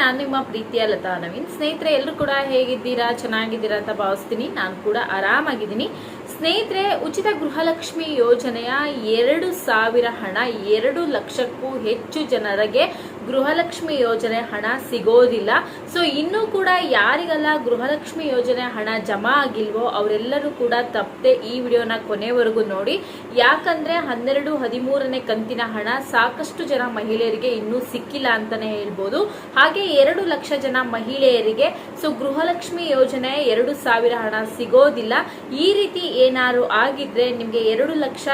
ನಾನು ನಿಮ್ಮ ಪ್ರೀತಿಯ ಲತಾ ನವೀನ್. ಸ್ನೇಹಿತರೆ, ಎಲ್ಲರೂ ಕೂಡ ಹೇಗಿದ್ದೀರಾ? ಚೆನ್ನಾಗಿದ್ದೀರಾ ಅಂತ ಭಾವಿಸ್ತೀನಿ. ನಾನು ಕೂಡ ಆರಾಮಾಗಿದ್ದೀನಿ. ಸ್ನೇಹಿತರೆ, ಉಚಿತ ಗೃಹಲಕ್ಷ್ಮಿ ಯೋಜನೆಯ ಎರಡು ಸಾವಿರ ಹಣ ಎರಡು ಲಕ್ಷಕ್ಕೂ ಹೆಚ್ಚು ಜನರಿಗೆ ಗೃಹಲಕ್ಷ್ಮಿ ಯೋಜನೆ ಹಣ ಸಿಗೋದಿಲ್ಲ. ಸೊ ಇನ್ನೂ ಕೂಡ ಯಾರಿಗೆಲ್ಲ ಗೃಹಲಕ್ಷ್ಮಿ ಯೋಜನೆ ಹಣ ಜಮಾ ಆಗಿಲ್ವೋ ಅವರೆಲ್ಲರೂ ಕೂಡ ತಪ್ಪದೆ ಈ ವಿಡಿಯೋನ ಕೊನೆವರೆಗೂ ನೋಡಿ. ಯಾಕಂದ್ರೆ ಹನ್ನೆರಡು, ಹದಿಮೂರನೇ ಕಂತಿನ ಹಣ ಸಾಕಷ್ಟು ಜನ ಮಹಿಳೆಯರಿಗೆ ಇನ್ನೂ ಸಿಕ್ಕಿಲ್ಲ ಅಂತಾನೆ ಹೇಳ್ಬೋದು. ಹಾಗೆ ಎರಡು ಲಕ್ಷ ಜನ ಮಹಿಳೆಯರಿಗೆ ಸೊ ಗೃಹಲಕ್ಷ್ಮಿ ಯೋಜನೆ ಎರಡು ಸಾವಿರ ಹಣ ಸಿಗೋದಿಲ್ಲ. ಈ ರೀತಿ ಏನಾದ್ರು ಆಗಿದ್ರೆ ನಿಮಗೆ ಎರಡು ಲಕ್ಷ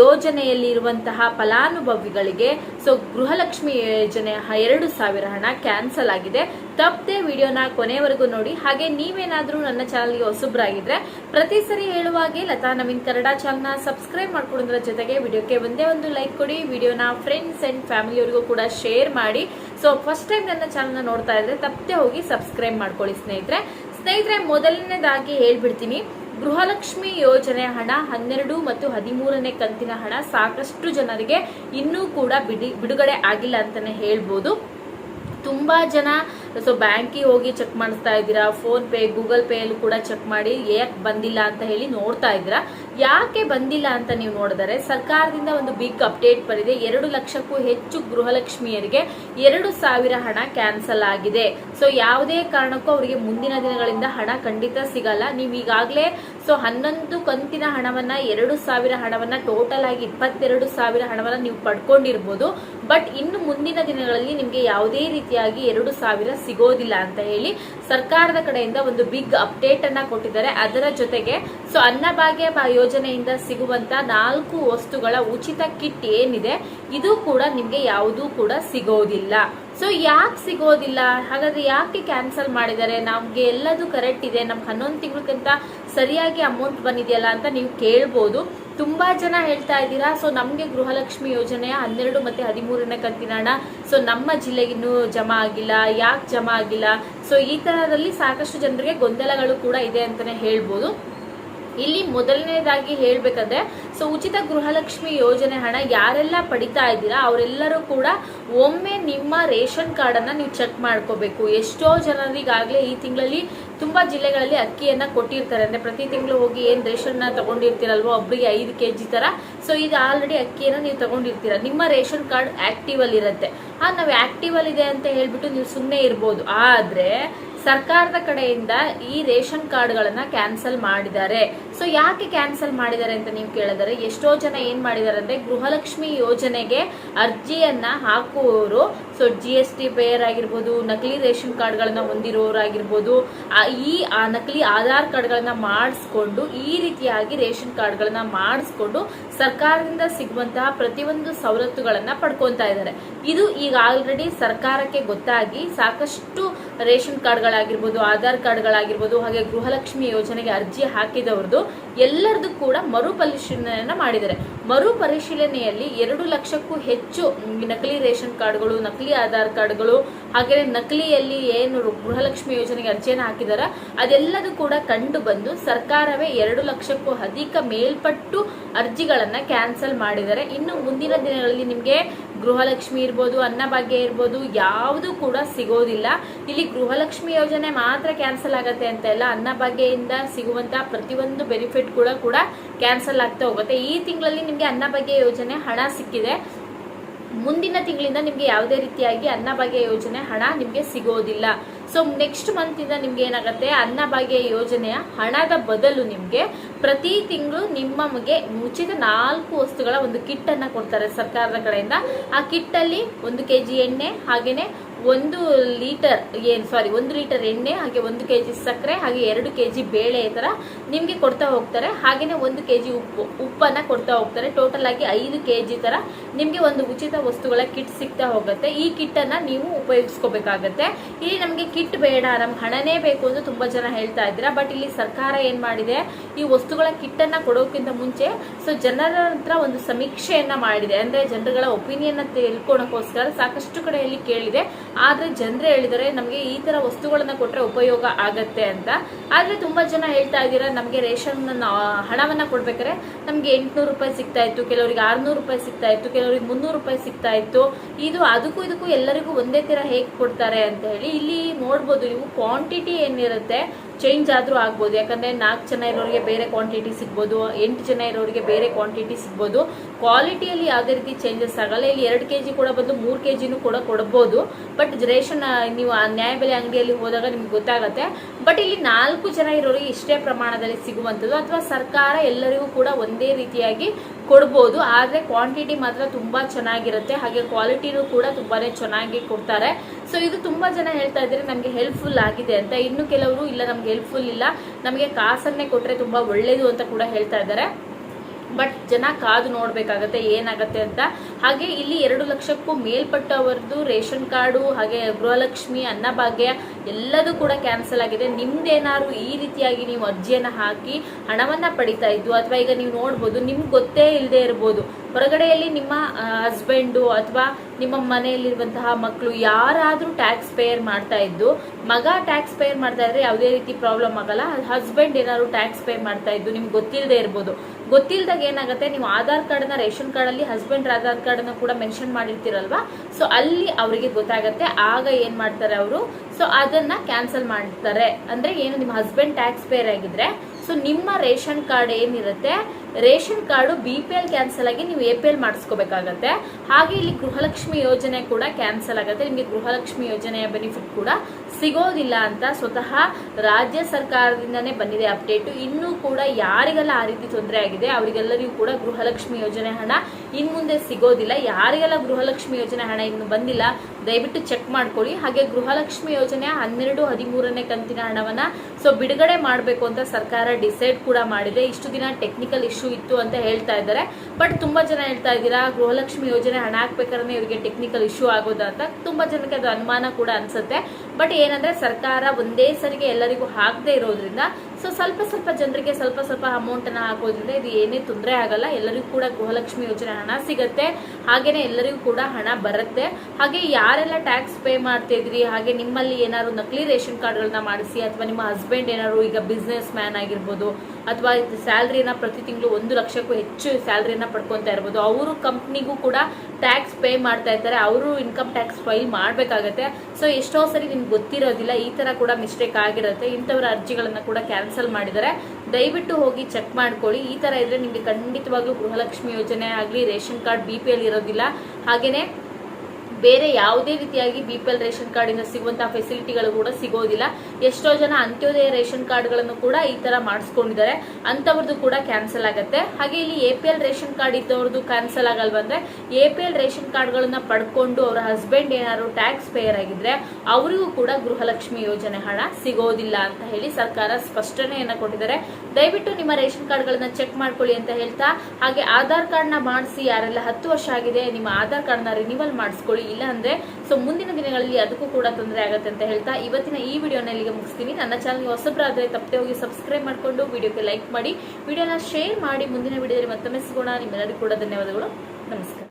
ಯೋಜನೆಯಲ್ಲಿರುವಂತಹ ಫಲಾನುಭವಿಗಳಿಗೆ ಸೊ ಗೃಹಲಕ್ಷ್ಮಿ ಯೋಜನೆ ಎರಡು ಸಾವಿರ ಹಣ ಕ್ಯಾನ್ಸಲ್ ಆಗಿದೆ. ತಪ್ಪದೆ ವಿಡಿಯೋನ ಕೊನೆವರೆಗೂ ನೋಡಿ. ಹಾಗೆ ನೀವೇನಾದ್ರೂ ನನ್ನ ಚಾನಲ್ಗೆ ಹೊಸಬ್ರಾಗಿದ್ರೆ ಪ್ರತಿ ಸರಿ ಹೇಳುವಾಗೆ ಲತಾ ನವೀನ್ ಕನ್ನಡ ಚಾನಲ್ನ ಸಬ್ಸ್ಕ್ರೈಬ್ ಮಾಡ್ಕೊಡೋದ್ರ ಜೊತೆಗೆ ವಿಡಿಯೋಕ್ಕೆ ಒಂದೇ ಒಂದು ಲೈಕ್ ಕೊಡಿ. ವಿಡಿಯೋನ ಫ್ರೆಂಡ್ಸ್ ಅಂಡ್ ಫ್ಯಾಮಿಲಿಯವರಿಗೂ ಕೂಡ ಶೇರ್ ಮಾಡಿ. ಸೊ ಫಸ್ಟ್ ಟೈಮ್ ನನ್ನ ಚಾನಲ್ನ ನೋಡ್ತಾ ಇದ್ರೆ ತಪ್ಪದೆ ಹೋಗಿ ಸಬ್ಸ್ಕ್ರೈಬ್ ಮಾಡ್ಕೊಳ್ಳಿ ಸ್ನೇಹಿತರೆ. ಸ್ನೇಹಿತರೆ, ಮೊದಲನೇದಾಗಿ ಹೇಳ್ಬಿಡ್ತೀನಿ. ಗೃಹಲಕ್ಷ್ಮಿ ಯೋಜನೆ ಹಣ ಹನ್ನೆರಡು ಮತ್ತು ಹದಿಮೂರನೇ ಕಂತಿನ ಹಣ ಸಾಕಷ್ಟು ಜನರಿಗೆ ಇನ್ನೂ ಕೂಡ ಬಿಡಿ ಬಿಡುಗಡೆ ಆಗಿಲ್ಲ ಅಂತಾನೆ ಹೇಳ್ಬೋದು. ತುಂಬಾ ಜನ, ಸೊ ಬ್ಯಾಂಕಿಗೆ ಹೋಗಿ ಚೆಕ್ ಮಾಡಿಸ್ತಾ ಇದ್ದೀರಾ, ಫೋನ್ ಪೇ, ಗೂಗಲ್ ಪೇಯಲ್ಲೂ ಕೂಡ ಚೆಕ್ ಮಾಡಿ ಯಾಕೆ ಬಂದಿಲ್ಲ ಅಂತ ಹೇಳಿ ನೋಡ್ತಾ ಇದ್ದೀರಾ. ಯಾಕೆ ಬಂದಿಲ್ಲ ಅಂತ ನೀವು ನೋಡಿದರೆ, ಸರ್ಕಾರದಿಂದ ಒಂದು ಬಿಗ್ ಅಪ್ಡೇಟ್ ಬಂದಿದೆ. ಎರಡು ಲಕ್ಷಕ್ಕೂ ಹೆಚ್ಚು ಗೃಹಲಕ್ಷ್ಮಿಯರಿಗೆ ಎರಡು ಸಾವಿರ ಹಣ ಕ್ಯಾನ್ಸಲ್ ಆಗಿದೆ. ಸೊ ಯಾವುದೇ ಕಾರಣಕ್ಕೂ ಅವರಿಗೆ ಮುಂದಿನ ದಿನಗಳಿಂದ ಹಣ ಖಂಡಿತ ಸಿಗಲ್ಲ. ನೀವು ಈಗಾಗಲೇ ಸೊ ಹನ್ನೊಂದು ಕಂತಿನ ಹಣವನ್ನ, ಎರಡು ಸಾವಿರ ಹಣವನ್ನ ಟೋಟಲ್ ಆಗಿ ಇಪ್ಪತ್ತೆರಡು ಸಾವಿರ ಹಣವನ್ನ ನೀವು ಪಡ್ಕೊಂಡಿರ್ಬೋದು. ಬಟ್ ಇನ್ನು ಮುಂದಿನ ದಿನಗಳಲ್ಲಿ ನಿಮಗೆ ಯಾವುದೇ ರೀತಿಯಾಗಿ ಎರಡು ಸಾವಿರ ಸಿಗೋದಿಲ್ಲ ಅಂತ ಹೇಳಿ ಸರ್ಕಾರದ ಕಡೆಯಿಂದ ಒಂದು ಬಿಗ್ ಅಪ್ಡೇಟ್ ಅನ್ನ ಕೊಟ್ಟಿದ್ದಾರೆ. ಅದರ ಜೊತೆಗೆ ಸೊ ಅನ್ನಭಾಗ್ಯ ಯೋಜನೆಯಿಂದ ಸಿಗುವಂತ ನಾಲ್ಕು ವಸ್ತುಗಳ ಉಚಿತ ಕಿಟ್ ಏನಿದೆ, ಇದು ಕೂಡ ನಿಮ್ಗೆ ಯಾವುದೂ ಕೂಡ ಸಿಗೋದಿಲ್ಲ. ಸೊ ಯಾಕೆ ಸಿಗೋದಿಲ್ಲ? ಹಾಗಾದ್ರೆ ಯಾಕೆ ಕ್ಯಾನ್ಸಲ್ ಮಾಡಿದ್ದಾರೆ? ನಮ್ಗೆ ಎಲ್ಲದು ಕರೆಕ್ಟ್ ಇದೆ. ನಮ್ಗೆ ಹನ್ನೊಂದು ತಿಂಗಳಕ್ಕಿಂತ ಸರಿಯಾಗಿ ಅಮೌಂಟ್ ಬಂದಿದೆಯಲ್ಲ ಅಂತ ನೀವು ಕೇಳ್ಬೋದು. ತುಂಬಾ ಜನ ಹೇಳ್ತಾ ಇದ್ದೀರಾ ಸೊ ನಮಗೆ ಗೃಹಲಕ್ಷ್ಮಿ ಯೋಜನೆಯ ಹನ್ನೆರಡು ಮತ್ತೆ ಹದಿಮೂರನೇ ಕಂತಿನ ಹಣ. ಸೊ ನಮ್ಮ ಜಿಲ್ಲೆಗೆ ಇನ್ನೂ ಜಮಾ ಆಗಿಲ್ಲ. ಯಾಕೆ ಜಮಾ ಆಗಿಲ್ಲ? ಸೊ ಈ ತರದಲ್ಲಿ ಸಾಕಷ್ಟು ಜನರಿಗೆ ಗೊಂದಲಗಳು ಕೂಡ ಇದೆ ಅಂತಾನೆ ಹೇಳ್ಬೋದು. ಇಲ್ಲಿ ಮೊದಲನೇದಾಗಿ ಹೇಳ್ಬೇಕಂದ್ರೆ, ಸೊ ಉಚಿತ ಗೃಹಲಕ್ಷ್ಮಿ ಯೋಜನೆ ಹಣ ಯಾರೆಲ್ಲ ಪಡಿತಾ ಇದ್ದೀರಾ, ಅವರೆಲ್ಲರೂ ಕೂಡ ಒಮ್ಮೆ ನಿಮ್ಮ ರೇಷನ್ ಕಾರ್ಡ್ ಅನ್ನ ನೀವು ಚೆಕ್ ಮಾಡ್ಕೋಬೇಕು. ಎಷ್ಟೋ ಜನರಿಗಾಗಲೇ ಈ ತಿಂಗಳಲ್ಲಿ ತುಂಬಾ ಜಿಲ್ಲೆಗಳಲ್ಲಿ ಅಕ್ಕಿಯನ್ನ ಕೊಟ್ಟಿರ್ತಾರೆ. ಅಂದ್ರೆ ಪ್ರತಿ ತಿಂಗಳು ಹೋಗಿ ಏನ್ ರೇಷನ್ ತಗೊಂಡಿರ್ತೀರಲ್ವೋ ಒಬ್ಬರಿಗೆ ಐದು ಕೆ ಜಿ ತರ, ಸೊ ಇದು ಆಲ್ರೆಡಿ ಅಕ್ಕಿಯನ್ನ ನೀವು ತಗೊಂಡಿರ್ತೀರ. ನಿಮ್ಮ ರೇಷನ್ ಕಾರ್ಡ್ ಆಕ್ಟಿವ್ ಅಲ್ಲಿ ಇರುತ್ತೆ ಆ ನಾವು ಇದೆ ಅಂತ ಹೇಳ್ಬಿಟ್ಟು ನೀವು ಸುಮ್ಮನೆ ಇರ್ಬೋದು. ಆದ್ರೆ ಸರ್ಕಾರದ ಕಡೆಯಿಂದ ಈ ರೇಷನ್ ಕಾರ್ಡ್ಗಳನ್ನು ಕ್ಯಾನ್ಸಲ್ ಮಾಡಿದ್ದಾರೆ. ಸೊ ಯಾಕೆ ಕ್ಯಾನ್ಸಲ್ ಮಾಡಿದ್ದಾರೆ ಅಂತ ನೀವು ಕೇಳಿದರೆ, ಎಷ್ಟೋ ಜನ ಏನ್ ಮಾಡಿದ್ದಾರೆ ಅಂದ್ರೆ ಗೃಹಲಕ್ಷ್ಮಿ ಯೋಜನೆಗೆ ಅರ್ಜಿಯನ್ನ ಹಾಕುವವರು so G S T payer ಆಗಿರ್ಬೋದು, ನಕಲಿ ರೇಷನ್ ಕಾರ್ಡ್ಗಳನ್ನ ಹೊಂದಿರೋರಾಗಿರ್ಬೋದು ಈ, ಆ ನಕಲಿ ಆಧಾರ್ ಕಾರ್ಡ್ಗಳನ್ನ ಮಾಡಿಸ್ಕೊಂಡು, ಈ ರೀತಿಯಾಗಿ ರೇಷನ್ ಕಾರ್ಡ್ಗಳನ್ನ ಮಾಡಿಸ್ಕೊಂಡು ಸರ್ಕಾರದಿಂದ ಸಿಗುವಂತಹ ಪ್ರತಿಯೊಂದು ಸವಲತ್ತುಗಳನ್ನ ಪಡ್ಕೊತಾ ಇದ್ದಾರೆ. ಇದು ಈಗ ಆಲ್ರೆಡಿ ಸರ್ಕಾರಕ್ಕೆ ಗೊತ್ತಾಗಿ ಸಾಕಷ್ಟು ರೇಷನ್ ಕಾರ್ಡ್ಗಳಾಗಿರ್ಬೋದು, ಆಧಾರ್ ಕಾರ್ಡ್ಗಳಾಗಿರ್ಬೋದು, ಹಾಗೆ ಗೃಹಲಕ್ಷ್ಮಿ ಯೋಜನೆಗೆ ಅರ್ಜಿ ಹಾಕಿದವ್ರದ್ದು ಎಲ್ಲರದು ಕೂಡ ಮರುಪರಿಶೀಲನೆಯನ್ನ ಮಾಡಿದ್ದಾರೆ. ಮರುಪರಿಶೀಲನೆಯಲ್ಲಿ ಎರಡು ಲಕ್ಷಕ್ಕೂ ಹೆಚ್ಚು ನಕಲಿ ರೇಷನ್ ಕಾರ್ಡ್ಗಳು, ನಕಲಿ ಆಧಾರ್ ಕಾರ್ಡ್ಗಳು ಹಾಗೆ ನಕಲಿಯಲ್ಲಿ ಏನು ಗೃಹಲಕ್ಷ್ಮಿ ಯೋಜನೆಗೆ ಅರ್ಜಿಯನ್ನು ಹಾಕಿದಾರ, ಅದೆಲ್ಲದೂ ಕೂಡ ಕಂಡು ಬಂದು ಸರ್ಕಾರವೇ ಎರಡು ಲಕ್ಷಕ್ಕೂ ಅಧಿಕ ಮೇಲ್ಪಟ್ಟು ಅರ್ಜಿಗಳನ್ನ ಕ್ಯಾನ್ಸಲ್ ಮಾಡಿದ್ದಾರೆ. ಇನ್ನು ಮುಂದಿನ ದಿನಗಳಲ್ಲಿ ನಿಮಗೆ ಗೃಹಲಕ್ಷ್ಮಿ ಇರ್ಬೋದು ಅನ್ನಭಾಗ್ಯ ಇರ್ಬೋದು, ಯಾವುದು ಕೂಡ ಸಿಗೋದಿಲ್ಲ. ಇಲ್ಲಿ ಗೃಹಲಕ್ಷ್ಮಿ ಯೋಜನೆ ಮಾತ್ರ ಕ್ಯಾನ್ಸಲ್ ಆಗತ್ತೆ ಅಂತ ಇಲ್ಲ ಅನ್ನಭಾಗ್ಯದಿಂದ ಸಿಗುವಂತಹ ಪ್ರತಿಯೊಂದು ಬೆನಿಫಿಟ್ ಕೂಡ ಕೂಡ ಕ್ಯಾನ್ಸಲ್ ಆಗ್ತಾ ಹೋಗುತ್ತೆ. ಈ ತಿಂಗಳಲ್ಲಿ ನಿಮಗೆ ಅನ್ನಭಾಗ್ಯ ಯೋಜನೆ ಹಣ ಸಿಕ್ಕಿದೆ. ಮುಂದಿನ ತಿಂಗಳಿಂದ ನಿಮಗೆ ಯಾವುದೇ ರೀತಿಯಾಗಿ ಅನ್ನಭಾಗ್ಯ ಯೋಜನೆ ಹಣ ನಿಮಗೆ ಸಿಗೋದಿಲ್ಲ. ಸೊ ನೆಕ್ಸ್ಟ್ ಮಂತ್ ಇಂದ ನಿಮ್ಗೆ ಏನಾಗುತ್ತೆ? ಅನ್ನಭಾಗ್ಯ ಯೋಜನೆಯ ಹಣದ ಬದಲು ನಿಮ್ಗೆ ಪ್ರತಿ ತಿಂಗಳು ನಿಮಗೆ ಉಚಿತ ನಾಲ್ಕು ವಸ್ತುಗಳ ಒಂದು ಕಿಟ್ ಅನ್ನ ಕೊಡ್ತಾರೆ ಸರ್ಕಾರದ ಕಡೆಯಿಂದ. ಆ ಕಿಟ್ ಅಲ್ಲಿ ಒಂದು ಕೆಜಿ ಎಣ್ಣೆ ಹಾಗೇನೆ ಒಂದು ಲೀಟರ್ ಏನ್ ಸಾರಿ ಒಂದು ಲೀಟರ್ ಎಣ್ಣೆ, ಹಾಗೆ ಒಂದು ಕೆಜಿ ಸಕ್ಕರೆ, ಹಾಗೆ ಎರಡು ಕೆಜಿ ಬೇಳೆ ತರ ನಿಮ್ಗೆ ಕೊಡ್ತಾ ಹೋಗ್ತಾರೆ. ಹಾಗೇನೆ ಒಂದು ಕೆಜಿ ಉಪ್ಪು, ಉಪ್ಪನ್ನ ಕೊಡ್ತಾ ಹೋಗ್ತಾರೆ. ಟೋಟಲ್ ಆಗಿ ಐದು ಕೆಜಿ ತರ ನಿಮ್ಗೆ ಒಂದು ಉಚಿತ ವಸ್ತುಗಳ ಕಿಟ್ ಸಿಗ್ತಾ ಹೋಗುತ್ತೆ. ಈ ಕಿಟ್ ಅನ್ನ ನೀವು ಉಪಯೋಗಿಸ್ಕೋಬೇಕಾಗತ್ತೆ. ಇಲ್ಲಿ ನಮ್ಗೆ ಕಿಟ್ ಬೇಡ, ನಮ್ಗೆ ಹಣನೇ ಬೇಕು ಅಂತ ತುಂಬಾ ಜನ ಹೇಳ್ತಾ ಇದ್ದೀರಾ. ಬಟ್ ಇಲ್ಲಿ ಸರ್ಕಾರ ಏನ್ ಮಾಡಿದೆ? ಈ ವಸ್ತು ವಸ್ತುಗಳ ಕಿಟ್ಟನ್ನ ಕೊಡೋಕ್ಕಿಂತ ಮುಂಚೆ ಸೊ ಜನರ ಹತ್ರ ಒಂದು ಸಮೀಕ್ಷೆಯನ್ನ ಮಾಡಿದೆ. ಅಂದ್ರೆ ಜನರುಗಳ ಒಪಿನಿಯನ್ ತಿಳ್ಕೊಳಕ್ಕೋಸ್ಕರ ಸಾಕಷ್ಟು ಕಡೆಯಲ್ಲಿ ಕೇಳಿದೆ. ಆದ್ರೆ ಜನರು ಹೇಳಿದರೆ ನಮಗೆ ಈ ತರ ವಸ್ತುಗಳನ್ನ ಕೊಟ್ರೆ ಉಪಯೋಗ ಆಗತ್ತೆ ಅಂತ. ಆದ್ರೆ ತುಂಬಾ ಜನ ಹೇಳ್ತಾ ಇದ್ದೀರಾ, ನಮಗೆ ರೇಷನ್ ಹಣವನ್ನ ಕೊಡ್ಬೇಕಾದ್ರೆ ನಮ್ಗೆ ಎಂಟುನೂರು ರೂಪಾಯಿ ಸಿಗ್ತಾ ಇತ್ತು, ಕೆಲವರಿಗೆ ಆರ್ನೂರು ರೂಪಾಯಿ ಸಿಗ್ತಾ ಇತ್ತು, ಕೆಲವರಿಗೆ ಮುನ್ನೂರು ರೂಪಾಯಿ ಸಿಗ್ತಾ ಇತ್ತು. ಇದು ಅದಕ್ಕೂ ಇದಕ್ಕೂ ಎಲ್ಲರಿಗೂ ಒಂದೇ ತರ ಹೇಗೆ ಕೊಡ್ತಾರೆ ಅಂತ ಹೇಳಿ ಇಲ್ಲಿ ನೋಡ್ಬೋದು ನೀವು ಕ್ವಾಂಟಿಟಿ ಏನಿರುತ್ತೆ. ಚೇಂಜ್ ಆದರೂ ಆಗ್ಬೋದು. ಯಾಕಂದರೆ ನಾಲ್ಕು ಜನ ಇರೋರಿಗೆ ಬೇರೆ ಕ್ವಾಂಟಿಟಿ ಸಿಗ್ಬೋದು, ಎಂಟು ಜನ ಇರೋರಿಗೆ ಬೇರೆ ಕ್ವಾಂಟಿಟಿ ಸಿಗ್ಬೋದು. ಕ್ವಾಲಿಟಿಯಲ್ಲಿ ಯಾವುದೇ ರೀತಿ ಚೇಂಜಸ್ ಆಗಲ್ಲ. ಇಲ್ಲಿ ಎರಡು ಕೆಜಿ ಕೂಡ ಬಂದು ಮೂರು ಕೆ ಜಿನೂ ಕೂಡ ಕೊಡ್ಬೋದು. ಬಟ್ ರೇಷನ್ ನೀವು ಆ ನ್ಯಾಯಬೆಲೆ ಅಂಗಡಿಯಲ್ಲಿ ಹೋದಾಗ ನಿಮ್ಗೆ ಗೊತ್ತಾಗುತ್ತೆ. ಬಟ್ ಇಲ್ಲಿ ನಾಲ್ಕು ಜನ ಇರೋರಿಗೆ ಇಷ್ಟೇ ಪ್ರಮಾಣದಲ್ಲಿ ಸಿಗುವಂಥದ್ದು. ಅಥವಾ ಸರ್ಕಾರ ಎಲ್ಲರಿಗೂ ಕೂಡ ಒಂದೇ ರೀತಿಯಾಗಿ ಕೊಡ್ಬೋದು. ಆದರೆ ಕ್ವಾಂಟಿಟಿ ಮಾತ್ರ ತುಂಬ ಚೆನ್ನಾಗಿರುತ್ತೆ. ಹಾಗೆ ಕ್ವಾಲಿಟಿನೂ ಕೂಡ ತುಂಬಾ ಚೆನ್ನಾಗಿ ಕೊಡ್ತಾರೆ. ಸೊ ಇದು ತುಂಬ ಜನ ಹೇಳ್ತಾ ಇದ್ದಾರೆ, ನಮಗೆ ಹೆಲ್ಪ್ಫುಲ್ ಆಗಿದೆ ಅಂತ. ಇನ್ನು ಕೆಲವರು, ಇಲ್ಲ, ನಮ್ಗೆ ಹೆಲ್ಪ್ಫುಲ್ ಇಲ್ಲ. ನಮಗೆ ಕಾಸನ್ನೇ ಕೊಟ್ಟರೆ ತುಂಬ ಒಳ್ಳೇದು ಅಂತ ಕೂಡ ಹೇಳ್ತಾ ಇದ್ದಾರೆ. ಬಟ್ ಜನ ಕಾದು ನೋಡ್ಬೇಕಾಗತ್ತೆ, ಏನಾಗತ್ತೆ ಅಂತ. ಹಾಗೆ ಇಲ್ಲಿ ಎರಡು ಲಕ್ಷಕ್ಕೂ ಮೇಲ್ಪಟ್ಟವರದ್ದು ರೇಷನ್ ಕಾರ್ಡು, ಹಾಗೆ ಗೃಹಲಕ್ಷ್ಮಿ, ಅನ್ನಭಾಗ್ಯ ಎಲ್ಲದೂ ಕೂಡ ಕ್ಯಾನ್ಸಲ್ ಆಗಿದೆ. ನಿಮ್ದೇನಾದ್ರು ಈ ರೀತಿಯಾಗಿ ನೀವು ಅರ್ಜಿಯನ್ನ ಹಾಕಿ ಹಣವನ್ನ ಪಡಿತಾ ಇದ್ದು ಅಥವಾ ಈಗ ನೀವು ನೋಡ್ಬೋದು, ನಿಮ್ಗೆ ಗೊತ್ತೇ ಇಲ್ಲದೆ ಇರ್ಬೋದು. ಹೊರಗಡೆಯಲ್ಲಿ ನಿಮ್ಮ ಹಸ್ಬೆಂಡು ಅಥವಾ ನಿಮ್ಮ ಮನೆಯಲ್ಲಿರುವಂತಹ ಮಕ್ಕಳು ಯಾರಾದರೂ ಟ್ಯಾಕ್ಸ್ ಪೇಯರ್ ಮಾಡ್ತಾ ಇದ್ದು, ಮಗ ಟ್ಯಾಕ್ಸ್ ಪೇಯರ್ ಮಾಡ್ತಾ ಇದ್ರೆ ಯಾವುದೇ ರೀತಿ ಪ್ರಾಬ್ಲಮ್ ಆಗಲ್ಲ. ಹಸ್ಬೆಂಡ್ ಏನಾದ್ರು ಟ್ಯಾಕ್ಸ್ ಪೇ ಮಾಡ್ತಾ ಇದ್ದು, ನಿಮ್ಗೆ ಗೊತ್ತಿಲ್ಲದೆ ಇರ್ಬೋದು. ಗೊತ್ತಿಲ್ಲದಾಗ ಏನಾಗುತ್ತೆ, ನೀವು ಆಧಾರ್ ಕಾರ್ಡ್ನ ರೇಷನ್ ಕಾರ್ಡ್ ಅಲ್ಲಿ ಹಸ್ಬೆಂಡ್ ಆಧಾರ್ ಕಾರ್ಡ್ನ ಕೂಡ ಮೆನ್ಷನ್ ಮಾಡಿರ್ತೀರಲ್ವಾ? ಸೊ ಅಲ್ಲಿ ಅವರಿಗೆ ಗೊತ್ತಾಗತ್ತೆ, ಆಗ ಏನು ಮಾಡ್ತಾರೆ ಅವರು? ಸೊ ಅದನ್ನ ಕ್ಯಾನ್ಸಲ್ ಮಾಡ್ತಾರೆ. ಅಂದ್ರೆ ಏನು, ನಿಮ್ಮ ಹಸ್ಬೆಂಡ್ ಟ್ಯಾಕ್ಸ್ ಪೇರ್ ಆಗಿದ್ರೆ ಸೊ ನಿಮ್ಮ ರೇಷನ್ ಕಾರ್ಡ್ ಏನಿರುತ್ತೆ? Ration card B P L cancel ಆಗಿ ನೀವು ಎ ಪಿ ಎಲ್ ಮಾಡಿಸ್ಕೋಬೇಕಾಗತ್ತೆ. ಹಾಗೆ ಇಲ್ಲಿ ಗೃಹಲಕ್ಷ್ಮಿ ಯೋಜನೆ ಕೂಡ ಕ್ಯಾನ್ಸಲ್ ಆಗುತ್ತೆ. ನಿಮಗೆ ಗೃಹಲಕ್ಷ್ಮಿ ಯೋಜನೆಯ ಬೆನಿಫಿಟ್ ಕೂಡ ಸಿಗೋದಿಲ್ಲ ಅಂತ ಸ್ವತಃ ರಾಜ್ಯ ಸರ್ಕಾರದಿಂದನೇ ಬಂದಿದೆ ಅಪ್ಡೇಟ್ ಇನ್ನೂ ಕೂಡ ಯಾರಿಗೆಲ್ಲ ಆ ರೀತಿ ತೊಂದರೆ ಆಗಿದೆ, ಅವರಿಗೆಲ್ಲರಿಗೂ ಕೂಡ ಗೃಹಲಕ್ಷ್ಮಿ ಯೋಜನೆ ಹಣ ಇನ್ನು ಮುಂದೆ ಸಿಗೋದಿಲ್ಲ. ಯಾರಿಗೆಲ್ಲ ಗೃಹಲಕ್ಷ್ಮಿ ಯೋಜನೆ ಹಣ ಇನ್ನು ಬಂದಿಲ್ಲ ದಯವಿಟ್ಟು ಚೆಕ್ ಮಾಡ್ಕೊಳ್ಳಿ. ಹಾಗೆ ಗೃಹಲಕ್ಷ್ಮಿ ಯೋಜನೆ ಹನ್ನೆರಡು, ಹದಿಮೂರನೇ ಕಂತಿನ ಹಣವನ್ನ ಸೊ ಬಿಡುಗಡೆ ಮಾಡಬೇಕು ಅಂತ ಸರ್ಕಾರ ಡಿಸೈಡ್ ಕೂಡ ಮಾಡಿದೆ. ಇಷ್ಟು ದಿನ ಟೆಕ್ನಿಕಲ್ ಇಶ್ಯೂ ಇತ್ತು ಅಂತ ಹೇಳ್ತಾ ಇದ್ದಾರೆ. ಬಟ್ ತುಂಬಾ ಜನ ಹೇಳ್ತಾ ಇದ್ದೀರಾ, ಗೃಹಲಕ್ಷ್ಮಿ ಯೋಜನೆ ಹಣ ಹಾಕ್ಬೇಕಾದ್ರೆ ಇವರಿಗೆ ಟೆಕ್ನಿಕಲ್ ಇಶ್ಯೂ ಆಗೋದಾ ಅಂತ. ತುಂಬಾ ಜನಕ್ಕೆ ಅದು ಅನುಮಾನ ಕೂಡ ಅನ್ಸುತ್ತೆ. ಬಟ್ ಏನಂದ್ರೆ ಸರ್ಕಾರ ಒಂದೇ ಸರಿಗೆ ಎಲ್ಲರಿಗೂ ಹಾಕದೇ ಇರೋದ್ರಿಂದ ಸೊ ಸ್ವಲ್ಪ ಸ್ವಲ್ಪ ಜನರಿಗೆ ಸ್ವಲ್ಪ ಸ್ವಲ್ಪ ಅಮೌಂಟ್ ಅನ್ನ ಹಾಕೋದ್ರಿಂದ ಇದು ಏನೇ ತೊಂದರೆ ಆಗಲ್ಲ. ಎಲ್ಲರಿಗೂ ಕೂಡ ಗೃಹಲಕ್ಷ್ಮಿ ಯೋಜನೆ ಹಣ ಸಿಗುತ್ತೆ. ಹಾಗೇನೆ ಎಲ್ಲರಿಗೂ ಕೂಡ ಹಣ ಬರುತ್ತೆ. ಹಾಗೆ ಯಾರೆಲ್ಲ ಟ್ಯಾಕ್ಸ್ ಪೇ ಮಾಡ್ತಾ ಇದ್ರಿ, ಹಾಗೆ ನಿಮ್ಮಲ್ಲಿ ಏನಾದ್ರು ನಕಲಿ ರೇಷನ್ ಕಾರ್ಡ್ಗಳನ್ನ ಮಾಡಿಸಿ, ಅಥವಾ ನಿಮ್ಮ ಹಸ್ಬೆಂಡ್ ಏನಾದ್ರು ಈಗ ಬಿಸ್ನೆಸ್ ಮ್ಯಾನ್ ಆಗಿರ್ಬೋದು, ಅಥವಾ ಸ್ಯಾಲ್ರಿನ ಪ್ರತಿ ತಿಂಗಳು ಒಂದು ಲಕ್ಷಕ್ಕೂ ಹೆಚ್ಚು ಸ್ಯಾಲ್ರಿನ ಪಡ್ಕೊತಾ ಇರ್ಬೋದು, ಅವರು ಕಂಪ್ನಿಗೂ ಕೂಡ ಟ್ಯಾಕ್ಸ್ ಪೇ ಮಾಡ್ತಾ ಇರ್ತಾರೆ. ಅವರು ಇನ್ಕಮ್ ಟ್ಯಾಕ್ಸ್ ಫೈಲ್ ಮಾಡಬೇಕಾಗತ್ತೆ. ಸೊ ಎಷ್ಟೋ ಸರಿ ನಿಮ್ಗೆ ಗೊತ್ತಿರೋದಿಲ್ಲ, ಈ ಥರ ಕೂಡ ಮಿಸ್ಟೇಕ್ ಆಗಿರುತ್ತೆ. ಇಂಥವರ ಅರ್ಜಿಗಳನ್ನು ಕೂಡ ಕ್ಯಾನ್ಸಲ್ ಮಾಡಿದ್ದಾರೆ. ದಯವಿಟ್ಟು ಹೋಗಿ ಚೆಕ್ ಮಾಡ್ಕೊಳ್ಳಿ. ಈ ಥರ ಇದ್ರೆ ನಿಮಗೆ ಖಂಡಿತವಾಗ್ಲೂ ಗೃಹಲಕ್ಷ್ಮಿ ಯೋಜನೆ ಆಗಲಿ, ration card B P L ಇರೋದಿಲ್ಲ. ಹಾಗೇನೆ ಬೇರೆ ಯಾವುದೇ ರೀತಿಯಾಗಿ ಬಿ ಪಿ ಎಲ್ ರೇಷನ್ ಕಾರ್ಡಿಂದ ಸಿಗುವಂತಹ ಫೆಸಿಲಿಟಿಗಳು ಕೂಡ ಸಿಗೋದಿಲ್ಲ. ಎಷ್ಟೋ ಜನ ಅಂತ್ಯೋದಯ ರೇಷನ್ ಕಾರ್ಡ್ಗಳನ್ನು ಕೂಡ ಈ ತರ ಮಾಡಿಸ್ಕೊಂಡಿದ್ದಾರೆ. ಅಂತವ್ರದ್ದು ಕೂಡ ಕ್ಯಾನ್ಸಲ್ ಆಗುತ್ತೆ. ಹಾಗೆ ಇಲ್ಲಿ A P L ration card ಇದ್ದವ್ರದ್ದು cancel ಆಗಲ್ವಂದ್ರೆ ಎ ಪಿ ಎಲ್ ರೇಷನ್ ಕಾರ್ಡ್ಗಳನ್ನ ಪಡ್ಕೊಂಡು ಅವರ ಹಸ್ಬೆಂಡ್ ಏನಾದ್ರು ಟ್ಯಾಕ್ಸ್ ಪೇಯರ್ ಆಗಿದ್ರೆ, ಅವರಿಗೂ ಕೂಡ ಗೃಹಲಕ್ಷ್ಮಿ ಯೋಜನೆ ಹಣ ಸಿಗೋದಿಲ್ಲ ಅಂತ ಹೇಳಿ ಸರ್ಕಾರ ಸ್ಪಷ್ಟನೆಯನ್ನ ಕೊಟ್ಟಿದ್ದಾರೆ. ದಯವಿಟ್ಟು ನಿಮ್ಮ ರೇಷನ್ ಕಾರ್ಡ್ಗಳನ್ನ ಚೆಕ್ ಮಾಡ್ಕೊಳ್ಳಿ ಅಂತ ಹೇಳ್ತಾ, ಹಾಗೆ ಆಧಾರ್ ಕಾರ್ಡ್ನ ಮಾಡಿಸಿ, ಯಾರೆಲ್ಲ ಹತ್ತು ವರ್ಷ ಆಗಿದೆ, ನಿಮ್ಮ ಆಧಾರ್ ಕಾರ್ಡ್ನ ರಿನಿವಲ್ ಮಾಡಿಸ್ಕೊಳ್ಳಿ. ಇಲ್ಲ ಅಂದ್ರೆ ಸೊ ಮುಂದಿನ ದಿನಗಳಲ್ಲಿ ಅದಕ್ಕೂ ಕೂಡ ತೊಂದರೆ ಆಗುತ್ತೆ ಅಂತ ಹೇಳ್ತಾ ಇವತ್ತಿನ ಈ ವಿಡಿಯೋನ ಇಲ್ಲಿಗೆ ಮುಗಿಸ್ತೀನಿ. ನನ್ನ ಚಾನಲ್ಗೆ ಹೊಸಬ್ರಾದ್ರೆ ತಪ್ಪದೆ ಹೋಗಿ ಸಬ್ಸ್ಕ್ರೈಬ್ ಮಾಡ್ಕೊಂಡು ವಿಡಿಯೋಗೆ ಲೈಕ್ ಮಾಡಿ, ವಿಡಿಯೋನ ಶೇರ್ ಮಾಡಿ ಮುಂದಿನ ವಿಡಿಯೋದಲ್ಲಿ ಮತ್ತೊಮ್ಮೆ ಸಿಗೋಣ. ನಿಮ್ಮೆಲ್ಲರಿಗೂ ಕೂಡ ಧನ್ಯವಾದಗಳು. ನಮಸ್ಕಾರ.